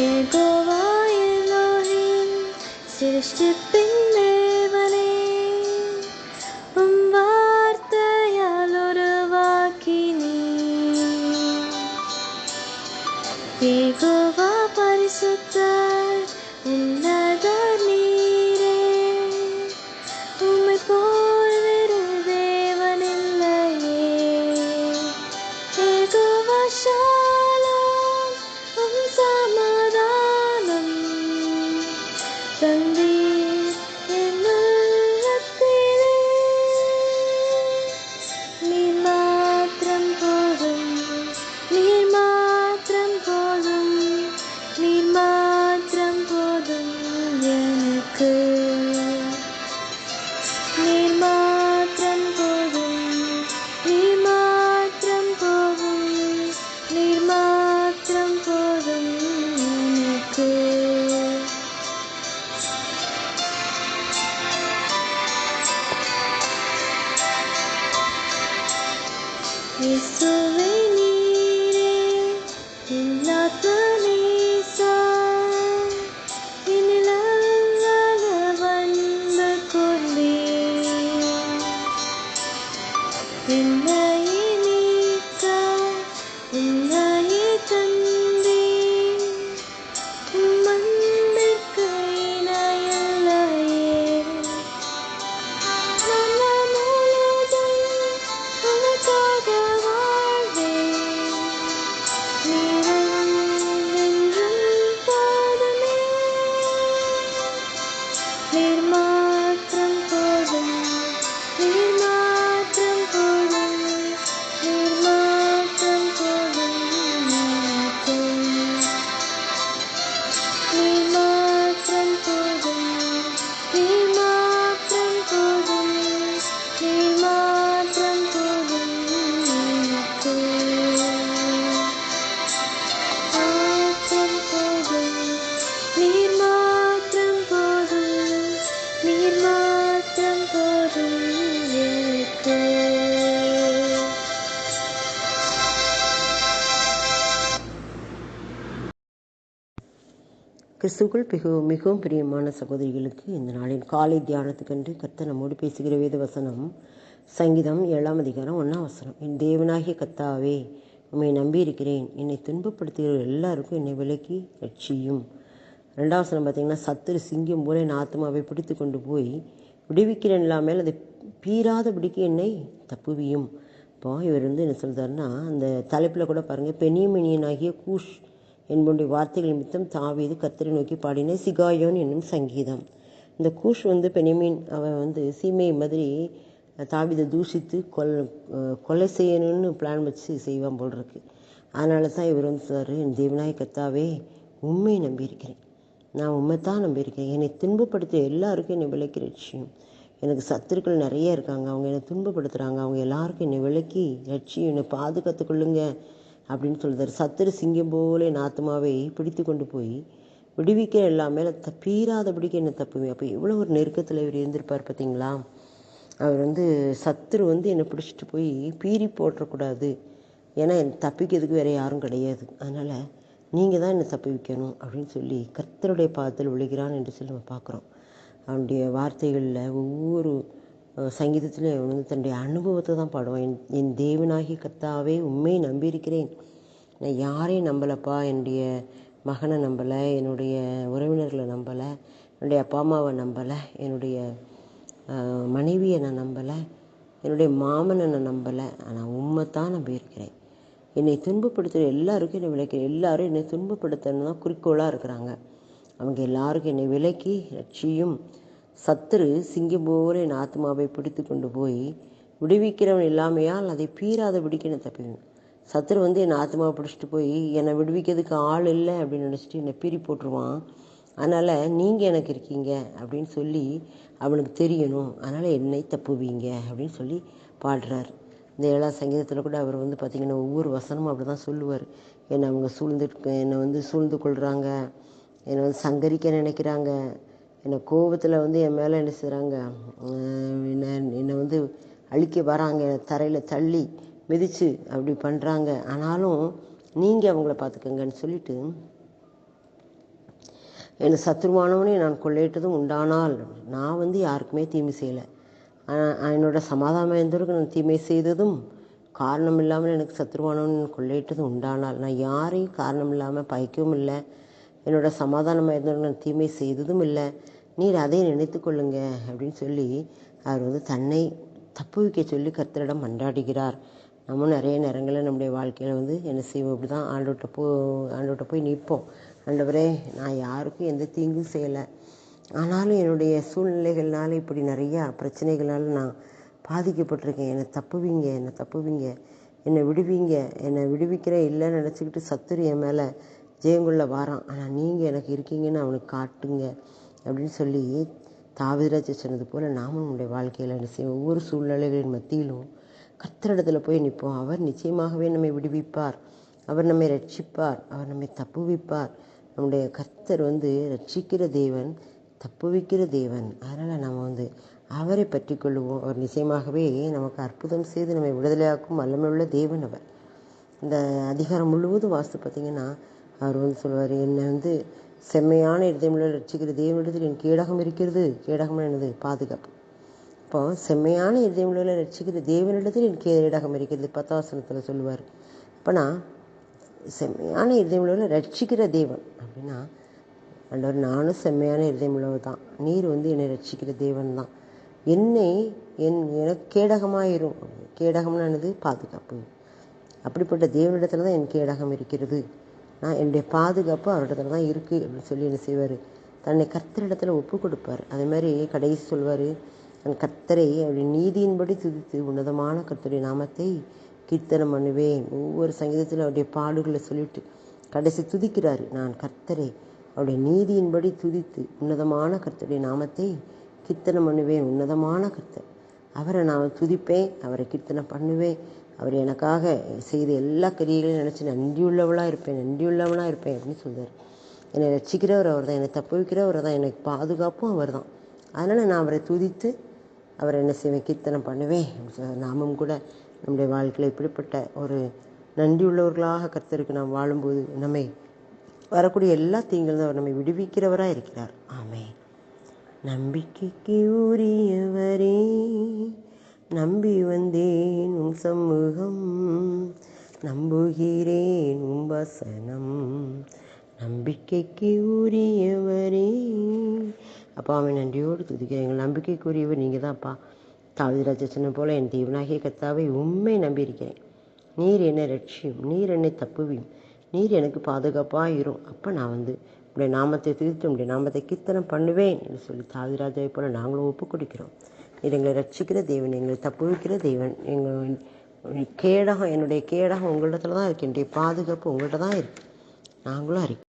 There go I Elohim സൃഷ്ടിപ്പിൻ ദേവനേ വാർത്തയാലൊരുവാക്കിനി ഏകോവ പരിശുദ്ധ എല്ലാ 真 இயேசுவே நீரே கிறிஸ்துக்குள் மிகவும் மிகவும் பிரியமான சகோதரிகளுக்கு இந்த நாளின் காலை தியானத்துக்கென்று கத்த நம்மோடு பேசுகிற வேத வசனம் சங்கீதம் ஏழாம் அதிகாரம் ஒன்றாம் வசனம். என் தேவனாகிய கத்தாவே உம்மை நம்பியிருக்கிறேன். என்னை துன்பப்படுத்துகிற எல்லாருக்கும் என்னை விலக்கி ரட்சியும். ரெண்டாம் வசனம் பார்த்திங்கன்னா சத்துரு சிங்கம் போல என் ஆத்மாவை பிடித்து கொண்டு போய் விடுவிக்கிறேன் இல்லாமல் அதை பீறாதபடிக்கு என்னை தப்புவியும். இப்போ இவர் வந்து என்ன சொல்கிறாருன்னா அந்த தலைப்பில் கூட பாருங்கள் பெனியமினியனாகிய கூஷ் என்பனுடைய வார்த்தைகள் நிமித்தம் தாவீது கர்த்தரை நோக்கி பாடின சிகாயோன் என்னும் சங்கீதம். இந்த கூஷ் வந்து பெனிமீன் அவன் வந்து சீமை மாதிரி தாவிதை தூஷித்து கொல் கொலை செய்யணும்னு பிளான் வச்சு செய்வான் போல் இருக்கு. அதனால தான் இவர் வந்து சொல்றாரு என் தேவநாய கத்தாவே உண்மையை நம்பியிருக்கிறேன் நான் உண்மை தான் நம்பியிருக்கேன் என்னை துன்பப்படுத்த எல்லாருக்கும் என்னை விளக்கி ரட்சியும். எனக்கு சத்துருக்கள் நிறைய இருக்காங்க. அவங்க என்னை துன்பப்படுத்துகிறாங்க அவங்க எல்லாருக்கும் என்னை விளக்கி ரட்சியும். என்னை பாதுகாத்துக்கொள்ளுங்க அப்படின்னு சொல்கிறார் சத்துரு சிங்கம் போல என் ஆத்மாவை பிடித்து கொண்டு போய் விடுவிக்க எல்லாமே த பீறாதபடிக்கு என்ன தப்புவேன் அப்போ எவ்வளோ ஒரு நெருக்கத்தில் இவர் இருந்திருப்பார் பார்த்தீங்களா அவர் வந்து சத்துரு வந்து என்னை பிடிச்சிட்டு போய் பீறி போட்டக்கூடாது ஏன்னா என் தப்பிக்கிறதுக்கு வேறு யாரும் கிடையாது. அதனால் நீங்கள் தான் என்னை தப்பி வைக்கணும் அப்படின்னு சொல்லி கர்த்தருடைய பாதத்தில் விழுகிறான் என்று சொல்லி நம்ம பார்க்குறோம். அவனுடைய வார்த்தைகளில் ஒவ்வொரு சங்கீதத்தில் வந்து தன்னுடைய அனுபவத்தை தான் பாடுவான். என் என் தேவனாகி கத்தாவே உண்மையை நம்பியிருக்கிறேன். நான் யாரையும் நம்பலப்பா? என்னுடைய மகனை நம்பலை என்னுடைய உறவினர்களை நம்பலை என்னுடைய அப்பா அம்மாவை நம்பலை என்னுடைய மனைவியை நான் நம்பலை என்னுடைய மாமனை நான் நம்பலை. ஆனால் உண்மை தான் நம்பியிருக்கிறேன். என்னை துன்பப்படுத்துகிற எல்லாருக்கும் என்னை விளக்கிறேன் எல்லாரும் என்னை துன்பப்படுத்தணும் தான் குறிக்கோளாக இருக்கிறாங்க. அவங்க எல்லாருக்கும் என்னை விலக்கி லட்சியும் சத்துரு சிங்கம் போல என் ஆத்மாவை பிடித்து கொண்டு போய் விடுவிக்கிறவன் இல்லாமையால் அதை பீராத பிடிக்க நான் சத்துரு வந்து என் ஆத்மாவை பிடிச்சிட்டு போய் என்னை விடுவிக்கிறதுக்கு ஆள் இல்லை அப்படின்னு நினச்சிட்டு என்னை பீறி போட்டுருவான். அதனால் நீங்கள் எனக்கு இருக்கீங்க அப்படின்னு சொல்லி அவனுக்கு தெரியணும். அதனால் என்னை தப்புவீங்க அப்படின்னு சொல்லி பாடுறார். இந்த ஏழாம் சங்கீதத்தில் கூட அவர் வந்து பார்த்திங்கன்னா ஒவ்வொரு வசனமும் அப்படி தான் சொல்லுவார். என்னை அவங்க சூழ்ந்து என்னை வந்து சூழ்ந்து கொள்கிறாங்க என்னை வந்து சங்கரிக்க நினைக்கிறாங்க. என்னை கோபத்தில் வந்து என் மேலே என்ன செய்கிறாங்க என்னை என்னை வந்து அழிக்க வராங்க. என்னை தரையில் தள்ளி மிதித்து அப்படி பண்ணுறாங்க ஆனாலும் நீங்கள் அவங்கள பார்த்துக்கங்கன்னு சொல்லிட்டு என்னை சத்துருவானவனே நான் கொள்ளையிட்டதும் உண்டானால் நான் வந்து யாருக்குமே தீமை செய்யலை. ஆனால் என்னோட சமாதானம் எந்தவருக்கு நான் தீமை செய்ததும் காரணம் இல்லாமல் எனக்கு சத்துருவானவன் கொள்ளையிட்டதும் உண்டானால் நான் யாரையும் காரணம் இல்லாமல் பயக்கவும் இல்லை. என்னோட சமாதானமாக இருந்தவருக்கு நான் தீமை செய்ததும் இல்லை. நீர் அதை நினைத்து கொள்ளுங்க அப்படின்னு சொல்லி அவர் வந்து தன்னை தப்புவிக்க சொல்லி கர்த்தரிடம் மன்றாடுகிறார். நம்ம நிறைய நேரங்களில் நம்முடைய வாழ்க்கையில் வந்து என்ன செய்வோம்? இப்படி தான் ஆண்டோட்ட போ ஆண்டோட்ட போய் நிற்போம். ஆண்டவரே நான் யாருக்கும் எந்த தீங்கும் செய்யலை. ஆனாலும் என்னுடைய சூழ்நிலைகள்னால இப்படி நிறையா பிரச்சனைகளால் நான் பாதிக்கப்பட்டிருக்கேன். என்னை தப்புவீங்க என்னை தப்புவீங்க என்னை விடுவீங்க என்னை விடுவிக்கிற இல்லைன்னு நினச்சிக்கிட்டு சத்துரு என் மேலே ஜெயங்குள்ள வாரான். ஆனால் நீங்கள் எனக்கு இருக்கீங்கன்னு அவனுக்கு காட்டுங்க அப்படின்னு சொல்லி தாவிராஜ சொன்னது போல் நாமும் நம்முடைய வாழ்க்கையில் என்ன செய்வோம்? ஒவ்வொரு சூழ்நிலைகளின் மத்தியிலும் கர்த்தரிடத்தில் போய் நிற்போம். அவர் நிச்சயமாகவே நம்மை விடுவிப்பார். அவர் நம்மை ரட்சிப்பார். அவர் நம்மை தப்புவிப்பார். நம்முடைய கர்த்தர் வந்து ரட்சிக்கிற தேவன் தப்புவிக்கிற தேவன். அதனால் நம்ம வந்து அவரை பற்றி கொள்ளுவோம். அவர் நிச்சயமாகவே நமக்கு அற்புதம் செய்து நம்மை விடுதலையாக்கும் வல்லமையுள்ள தேவன் அவர். இந்த அதிகாரம் முழுவதும் வாஸ்து பார்த்திங்கன்னா அவர் வந்து சொல்லுவார் என்னை வந்து செம்மையான இதயமுள்ள ரட்சிக்கிற தேவனிடத்தில் என் கேடகம் இருக்கிறது. கேடகம் என்னது? பாதுகாப்பு. இப்போ செம்மையான இதயமுள்ள ரட்சிக்கிற தேவனிடத்தில் என் கேடகம் இருக்கிறது. பத்தாசனத்தில் சொல்லுவார். அப்போனா செம்மையான இதயமுள்ள ரட்சிக்கிற தேவன். அப்படின்னா அண்டவர் நானும் செம்மையான இதயமுள்ளவர் தான் நீர் வந்து என்னை ரட்சிக்கிற தேவன் தான் என்னை என் எனக்கு கேடகமாயிரும். கேடகம்னு பாதுகாப்பு. அப்படிப்பட்ட தேவனிடத்தில் தான் என் கேடகம் இருக்கிறது. நான் என்னுடைய பாதுகாப்பு அவரிடத்துல தான் இருக்குது அப்படின்னு சொல்லி என்ன செய்வார்? தன்னை கர்த்தரிடத்தில் ஒப்பு கொடுப்பார். அதே மாதிரி கடைசி சொல்வார் தன் கர்த்தரை அவருடைய நீதியின்படி துதித்து உன்னதமான கர்த்தருடைய நாமத்தை கீர்த்தனம் பண்ணுவேன். ஒவ்வொரு சங்கீதத்திலும் அவருடைய பாடுகளை சொல்லிட்டு கடைசி துதிக்கிறாரு. நான் கர்த்தரை அவருடைய நீதியின்படி துதித்து உன்னதமான கர்த்தருடைய நாமத்தை கீர்த்தனம் பண்ணுவேன். உன்னதமான கர்த்தர். அவரை நான் துதிப்பேன் அவரை கீர்த்தனம் பண்ணுவேன். அவர் எனக்காக செய்த எல்லா கிரியைகளையும் நினச்சி நன்றியுள்ளவளாக இருப்பேன் நன்றியுள்ளவனாக இருப்பேன் அப்படின்னு சொல்கிறார் என்னை ரசிக்கிறவர் அவர் தான் என்னை தப்பு வைக்கிறவர் தான் எனக்கு பாதுகாப்பும் அவர் தான் அதனால் நான் அவரை துதித்து அவரை என்ன செய்வேன் கீர்த்தனம் பண்ணுவேன் அப்படின்னு சொல்றார். நாமும் கூட நம்முடைய வாழ்க்கையில் இப்படிப்பட்ட ஒரு நன்றியுள்ளவர்களாக கர்த்தருக்கு நாம் வாழும்போது நம்மை வரக்கூடிய எல்லா தீங்களும் அவர் நம்மை விடுவிக்கிறவராக இருக்கிறார். ஆமே நம்பிக்கைக்கு உரியவரே. நம்பி வந்தேன் உன் சமூகம். நம்புகிறேன் உன் வசனம். நம்பிக்கைக்கு உரியவரே. அப்பா அவன் நன்றியோடு துதிக்கிறேன். எங்கள் நம்பிக்கைக்குரியவர் நீங்கள் தான் அப்பா தாவிராஜ சொன்ன போல என் தேவனாகிய கத்தாவை உண்மை நம்பியிருக்கிறேன். நீர் என்னை ரட்சியும் நீர் என்னை தப்புவியும். நீர் எனக்கு பாதுகாப்பாக இரும் அப்போ நான் வந்து உடைய நாமத்தை திருத்தி உடைய நாமத்தை கீர்த்தனம் பண்ணுவேன் என்று சொல்லி தாவிராஜாவை போல நாங்களும் ஒப்பு கொடுக்கிறோம் நீர் எங்களை ரட்சிக்கிற தேவன் எங்களை தப்புவிக்கிற தேவன் எங்கள் கேடகம் என்னுடைய கேடகம் உங்களிடத்துல தான் இருக்குது என்னுடைய பாதுகாப்பு உங்கள்கிட்ட தான் இருக்குது நாங்களும் அறிக்கை